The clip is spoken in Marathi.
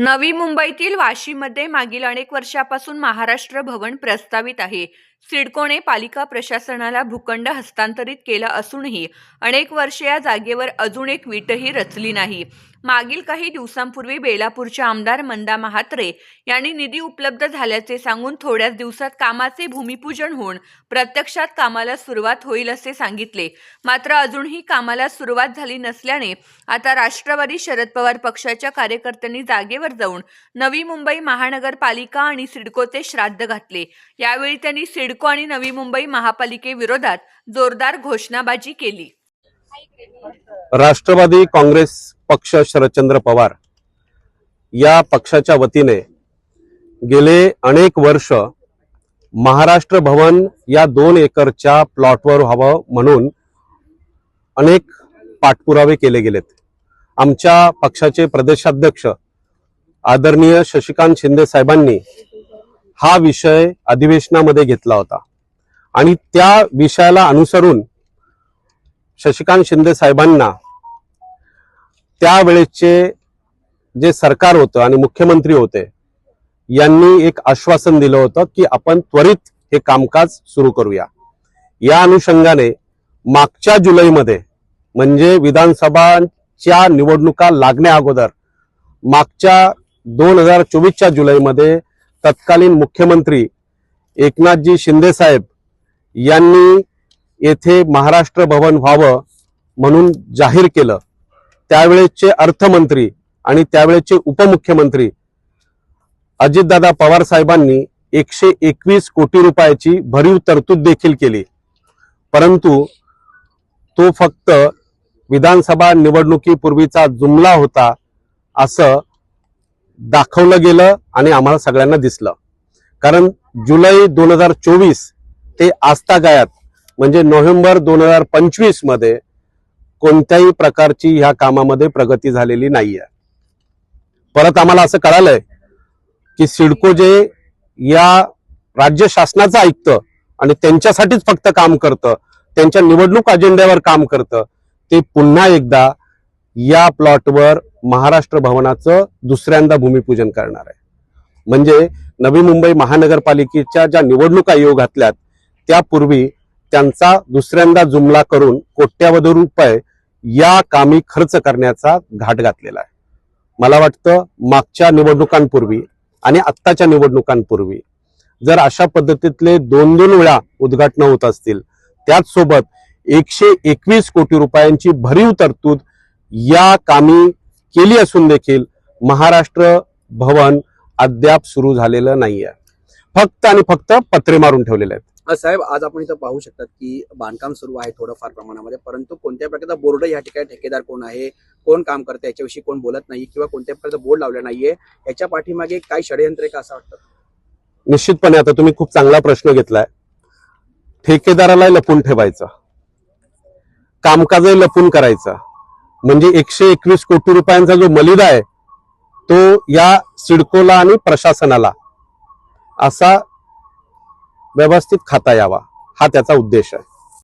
नवी मुंबईतील वाशीमध्ये मागील अनेक वर्षापासून महाराष्ट्र भवन प्रस्तावित आहे. सिडकोने पालिका प्रशासनाला भूखंड हस्तांतरित केला असूनही अनेक वर्षे या जागेवर अजून एक वीटही रचली नाही. मागील काही दिवसांपूर्वी बेलापूरच्या आमदार मंदा महात्रे यांनी निधी उपलब्ध झाल्याचे सांगून थोड्याच दिवसात कामाचे भूमिपूजन होऊन प्रत्यक्षात कामाला सुरुवात होईल असे सांगितले. मात्र अजूनही कामाला सुरुवात झाली नसल्याने आता राष्ट्रवादी शरद पवार पक्षाच्या कार्यकर्त्यांनी जागेवर जाऊन नवी मुंबई महानगरपालिका आणि सिडकोचे श्राद्ध घातले. यावेळी त्यांनी सिड सिडको आणि नवी मुंबई महापालिकेविरोधात जोरदार घोषणाबाजी केली. राष्ट्रवादी काँग्रेस पक्ष शरदचंद्र पवार या पक्षाच्या वतीने गेले अनेक वर्ष महाराष्ट्र भवन या दोन एकरच्या प्लॉटवर व्हावं म्हणून अनेक पाठपुरावे केले गेलेत. आमच्या पक्षाचे प्रदेशाध्यक्ष आदरणीय शशिकांत शिंदे साहेबांनी हा विषय अधिवेशनामध्ये घेतला होता. आणि त्या विषयाला अनुसरून शशिकांत शिंदे साहेबांना त्यावेळेचे जे सरकार होतं आणि मुख्यमंत्री होते यांनी एक आश्वासन दिलं होतं की आपण त्वरित हे कामकाज सुरू करूया. या अनुषंगाने मागच्या जुलैमध्ये म्हणजे विधानसभाच्या निवडणुका लागण्या अगोदर मागच्या दोन हजार चोवीसच्या जुलैमध्ये तत्कालीन मुख्यमंत्री एकनाथजी शिंदे साहेब यांनी येथे महाराष्ट्र भवन व्हावं म्हणून जाहीर केलं. त्यावेळेचे अर्थमंत्री आणि त्यावेळेचे उपमुख्यमंत्री अजितदादा पवार साहेबांनी एकशे एकवीस कोटी रुपयाची भरीव तरतूद देखील केली. परंतु तो फक्त विधानसभा निवडणुकीपूर्वीचा जुमला होता असं दाखवलं गेलं आणि आम्हाला सगळ्यांना दिसलं. कारण जुलै दोन हजार चोवीस ते आजतागायत म्हणजे नोव्हेंबर दोन हजार पंचवीसमध्ये कोणत्याही प्रकारची ह्या कामामध्ये प्रगती झालेली नाहीये. परत आम्हाला असं कळालंय की सिडको जे या राज्य शासनाचं ऐकतं आणि त्यांच्यासाठीच फक्त काम करतं त्यांच्या निवडणूक अजेंड्यावर काम करतं ते पुन्हा एकदा या प्लॉटवर महाराष्ट्र भवनाचं दुसऱ्यांदा भूमिपूजन करणार आहे. म्हणजे नवी मुंबई महानगरपालिकेच्या ज्या निवडणुका येऊ घातल्यात त्यापूर्वी त्यांचा दुसऱ्यांदा जुमला करून कोट्यावधी रुपये या कामी खर्च करण्याचा घाट घातलेला आहे. मला वाटतं मागच्या निवडणुकांपूर्वी आणि आत्ताच्या निवडणुकांपूर्वी जर अशा पद्धतीतले दोन दोन वेळा उद्घाटन होत असतील त्याचसोबत एकशे एकवीस कोटी रुपयांची भरीव तरतूद या कामी केली असून देखील महाराष्ट्र भवन अद्याप सुरू झालेलं नाहीये. फक्त आणि फक्त पत्रे मारून ठेवलेले आहेत. साहेब आज आपण इथं पाहू शकतात की बांधकाम सुरू आहे थोडंफार प्रमाणामध्ये परंतु कोणत्या प्रकारचा बोर्ड या ठिकाणी ठेकेदार कोण आहे कोण काम करते याच्याविषयी कोण बोलत नाही किंवा कोणत्या प्रकारचा बोर्ड लावला नाहीये याच्या पाठीमागे काय षडयंत्र आहे का असं वाटतं? निश्चितपणे आता तुम्ही खूप चांगला प्रश्न घेतलाय. ठेकेदाराला लपून ठेवायचं. कामकाजही लपून करायचं. म्हणजे एकशे एकवीस कोटी रुपयांचा जो मलिदा आहे तो या सिडकोला आणि प्रशासनाला असा व्यवस्थित खाता यावा. हा त्याचा उद्देश आहे.